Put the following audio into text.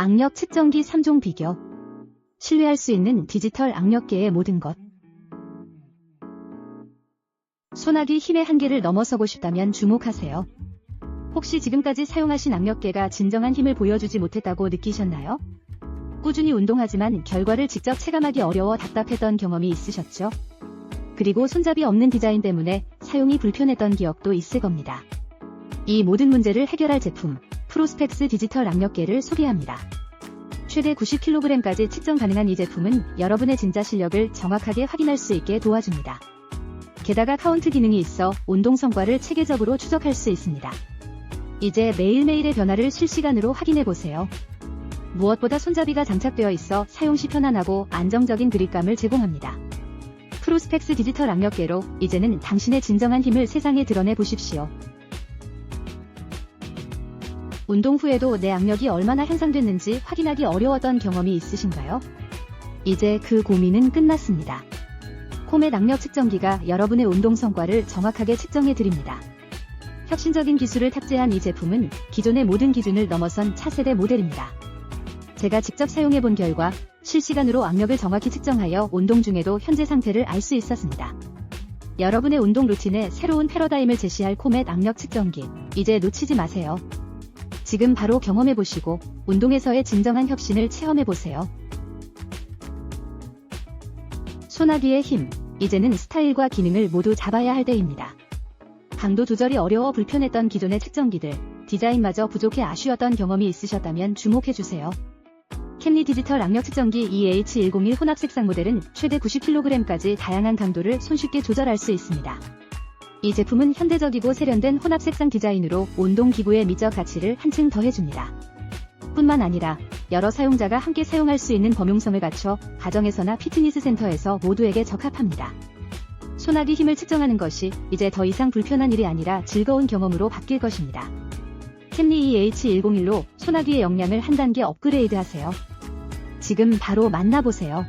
악력 측정기 3종 비교. 신뢰할 수 있는 디지털 악력계의 모든 것. 소나기 힘의 한계를 넘어서고 싶다면 주목하세요. 혹시 지금까지 사용하신 악력계가 진정한 힘을 보여주지 못했다고 느끼셨나요? 꾸준히 운동하지만 결과를 직접 체감하기 어려워 답답했던 경험이 있으셨죠? 그리고 손잡이 없는 디자인 때문에 사용이 불편했던 기억도 있을 겁니다. 이 모든 문제를 해결할 제품, 프로스펙스 디지털 악력계를 소개합니다. 최대 90kg까지 측정 가능한 이 제품은 여러분의 진짜 실력을 정확하게 확인할 수 있게 도와줍니다. 게다가 카운트 기능이 있어 운동 성과를 체계적으로 추적할 수 있습니다. 이제 매일매일의 변화를 실시간으로 확인해 보세요. 무엇보다 손잡이가 장착되어 있어 사용 시 편안하고 안정적인 그립감을 제공합니다. 프로스펙스 디지털 악력계로 이제는 당신의 진정한 힘을 세상에 드러내 보십시오. 운동 후에도 내 악력이 얼마나 향상됐는지 확인하기 어려웠던 경험이 있으신가요? 이제 그 고민은 끝났습니다. 코멧 악력 측정기가 여러분의 운동 성과를 정확하게 측정해 드립니다. 혁신적인 기술을 탑재한 이 제품은 기존의 모든 기준을 넘어선 차세대 모델입니다. 제가 직접 사용해 본 결과 실시간으로 악력을 정확히 측정하여 운동 중에도 현재 상태를 알 수 있었습니다. 여러분의 운동 루틴에 새로운 패러다임을 제시할 코멧 악력 측정기, 이제 놓치지 마세요. 지금 바로 경험해 보시고 운동에서의 진정한 혁신을 체험해 보세요. 소나기의 힘, 이제는 스타일과 기능을 모두 잡아야 할 때입니다. 강도 조절이 어려워 불편했던 기존의 측정기들, 디자인마저 부족해 아쉬웠던 경험이 있으셨다면 주목해주세요. 캠리 디지털 악력 측정기 EH101 혼합 색상 모델은 최대 90kg까지 다양한 강도를 손쉽게 조절할 수 있습니다. 이 제품은 현대적이고 세련된 혼합 색상 디자인으로 운동 기구의 미적 가치를 한층 더해줍니다. 뿐만 아니라 여러 사용자가 함께 사용할 수 있는 범용성을 갖춰 가정에서나 피트니스 센터에서 모두에게 적합합니다. 소나기 힘을 측정하는 것이 이제 더 이상 불편한 일이 아니라 즐거운 경험으로 바뀔 것입니다. 캠리 EH101로 소나기의 역량을 한 단계 업그레이드 하세요. 지금 바로 만나보세요.